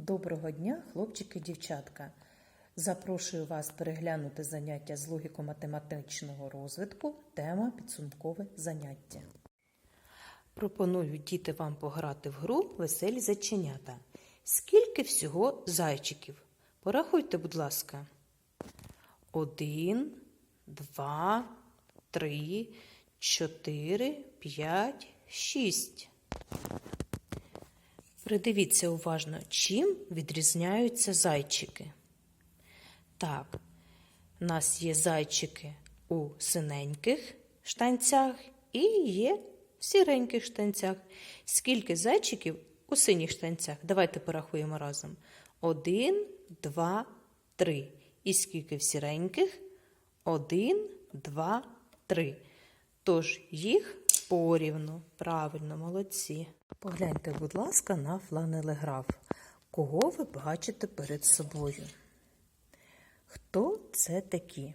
Доброго дня, хлопчики дівчатка. Запрошую вас переглянути заняття з логіко-математичного розвитку. Тема підсумкове заняття. Пропоную діти вам пограти в гру Веселі зайченята. Скільки всього зайчиків? Порахуйте, будь ласка. Один, два, три, чотири, п'ять, шість. Придивіться уважно, чим відрізняються зайчики. Так, у нас є зайчики у синеньких штанцях і є в сіреньких штанцях. Скільки зайчиків у синіх штанцях? Давайте порахуємо разом. Один, два, три. І скільки в сіреньких? Один, два, три. Тож їх порівну. Правильно, молодці. Погляньте, будь ласка, на фланелеграф. Кого ви бачите перед собою? Хто це такі?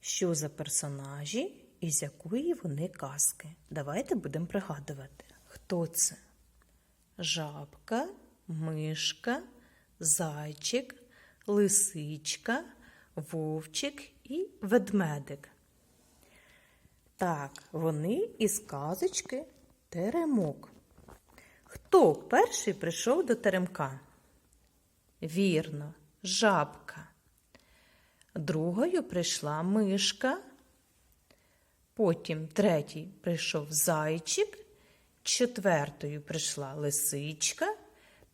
Що за персонажі і з якої вони казки? Давайте будемо пригадувати. Хто це? Жабка, мишка, зайчик, лисичка, вовчик і ведмедик. Так, вони із казочки Теремок. Хто перший прийшов до теремка? Вірно, жабка. Другою прийшла мишка. Потім третій прийшов зайчик, четвертою прийшла лисичка,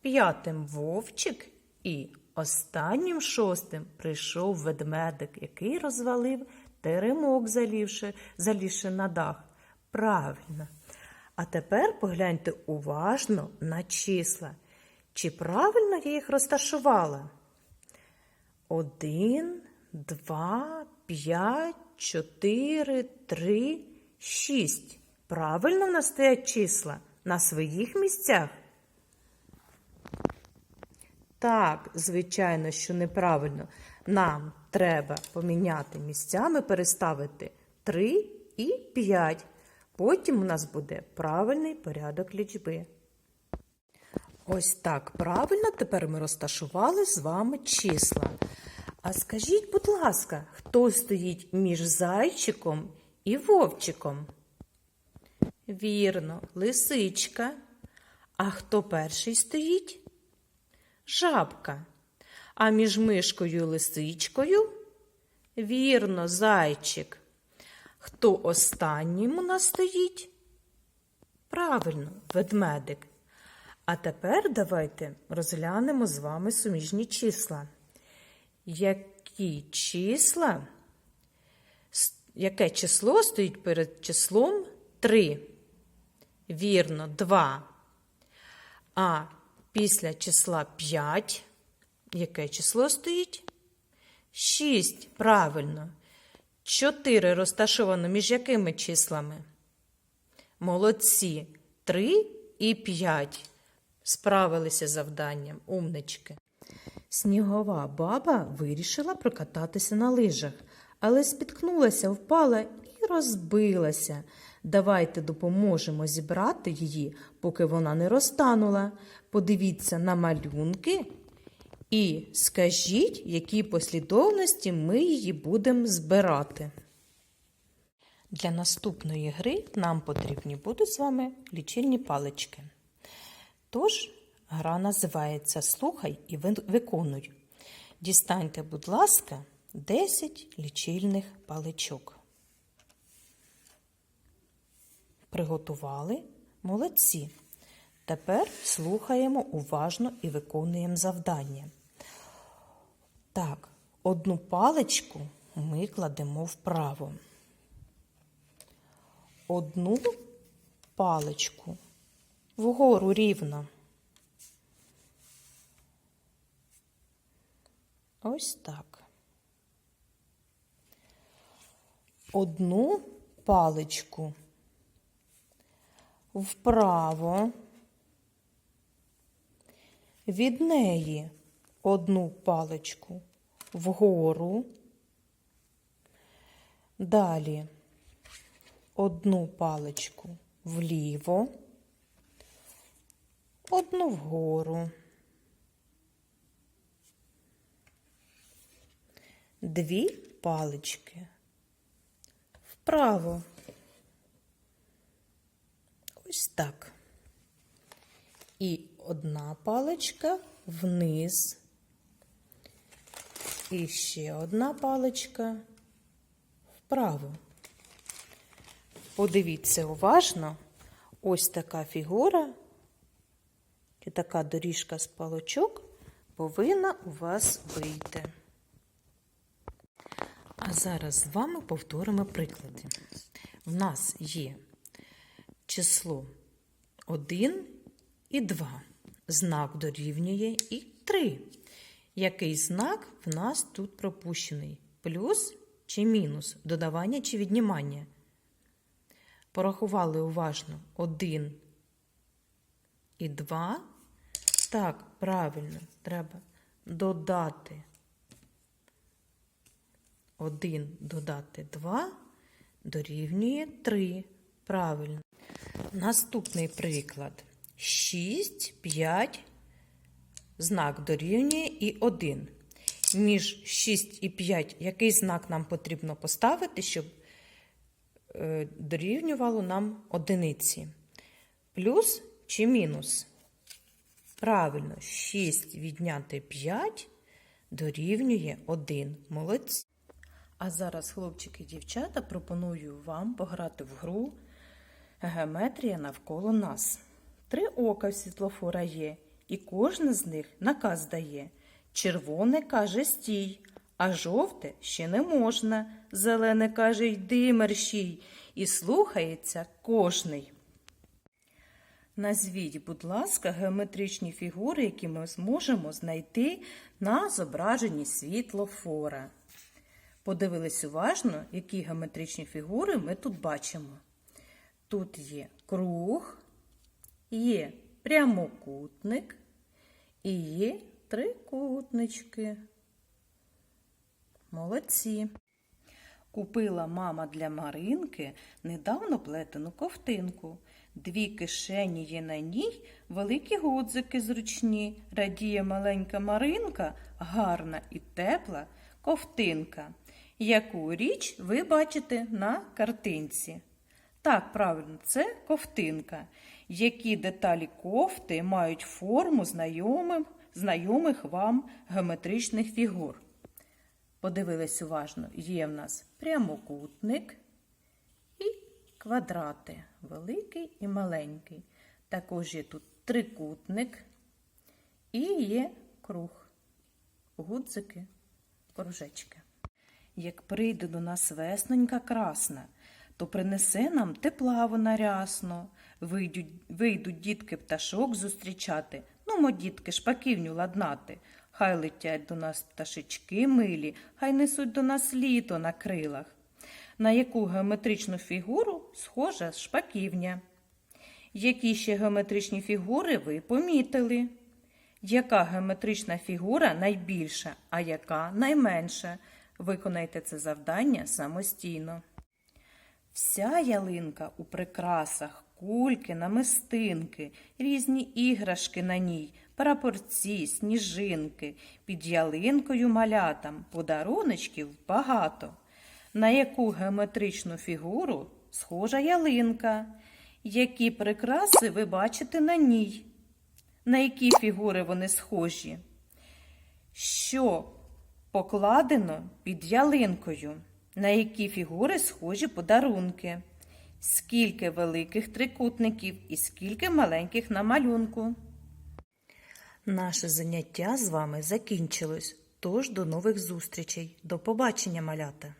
п'ятим вовчик і останнім шостим прийшов ведмедик, який розвалив теремок, залівши, залізши на дах. Правильно. А тепер погляньте уважно на числа. Чи правильно я їх розташувала? Один, два, п'ять, чотири, три, шість. Правильно в нас стоять числа на своїх місцях? Так, звичайно, що неправильно. Нам треба поміняти місцями, переставити 3 і 5. Потім у нас буде правильний порядок лічби. Ось так правильно тепер ми розташували з вами числа. А скажіть, будь ласка, хто стоїть між зайчиком і вовчиком? Вірно, лисичка. А хто перший стоїть? Жабка. А між мишкою і лисичкою? Вірно, зайчик. Хто останнім у нас стоїть? Правильно, ведмедик. А тепер давайте розглянемо з вами суміжні числа. Які числа, яке число стоїть перед числом 3? Вірно, 2. А після числа 5, яке число стоїть? 6. Правильно. 4 розташовано між якими числами? Молодці. 3 і 5. Справилися завданням, умнички. Снігова баба вирішила прокататися на лижах, але спіткнулася, впала і розбилася. Давайте допоможемо зібрати її, поки вона не розтанула. Подивіться на малюнки і скажіть, які послідовності ми її будемо збирати. Для наступної гри нам потрібні будуть з вами лічильні палички. Тож, гра називається Слухай і виконуй. Дістаньте, будь ласка, 10 лічильних паличок. Приготували молодці. Тепер слухаємо уважно і виконуємо завдання. Так, одну паличку ми кладемо вправо. Одну паличку вгору рівно. Ось так. Одну паличку вправо. Від неї одну паличку вгору. Далі одну паличку вліво одну вгору. Дві палички вправо. Ось так. І одна паличка вниз. І ще одна паличка вправо. Подивіться уважно, ось така фігура, чи така доріжка з палочок повинна у вас вийти. А зараз з вами повторимо приклади. В нас є число 1 і 2. Знак дорівнює і 3. Який знак в нас тут пропущений? Плюс чи мінус? Додавання чи віднімання? Порахували уважно 1 і 2. Так, правильно, треба додати 1 додати 2 дорівнює 3. Правильно. Наступний приклад. 6, 5, знак дорівнює і 1. Між 6 і 5 який знак нам потрібно поставити, щоб е, дорівнювало нам одиниці? Плюс чи мінус? Правильно, 6 відняти 5 дорівнює 1. Молодці. А зараз, хлопчики і дівчата, пропоную вам пограти в гру Геометрія навколо нас. Три ока в світлофора є, і кожне з них наказ дає. Червоне каже стій, а жовте ще не можна. Зелене каже йди мерщій, і слухається кожний. Назвіть, будь ласка, геометричні фігури, які ми зможемо знайти на зображенні світлофора. Подивились уважно, які геометричні фігури ми тут бачимо. Тут є круг, є прямокутник і є трикутнички. Молодці. Купила мама для Маринки недавно плетену ковтинку. Дві кишені є на ній, великі гудзики зручні. Радіє маленька Маринка, гарна і тепла ковтинка. Яку річ ви бачите на картинці? Так, правильно, це ковтинка. Які деталі кофти мають форму знайомих, знайомих вам геометричних фігур? Подивились уважно, є в нас прямокутник і квадрати, великий і маленький. Також є тут трикутник і є круг, гудзики, кружечки. Як прийде до нас веснонька красна, то принесе нам тепла вона рясно. Вийдуть, вийдуть дітки пташок зустрічати, ну, мо дітки, шпаківню ладнати. Хай летять до нас пташечки милі, хай несуть до нас літо на крилах. На яку геометричну фігуру схожа шпаківня? Які ще геометричні фігури ви помітили? Яка геометрична фігура найбільша, а яка найменша? Виконайте це завдання самостійно. Вся ялинка у прикрасах, кульки, намистинки, різні іграшки на ній, прапорці, сніжинки, під ялинкою малятам, подаруночків багато. На яку геометричну фігуру схожа ялинка? Які прикраси ви бачите на ній? На які фігури вони схожі? Що покладено під ялинкою? На які фігури схожі подарунки? Скільки великих трикутників і скільки маленьких на малюнку? Наше заняття з вами закінчилось. Тож до нових зустрічей. До побачення, малята!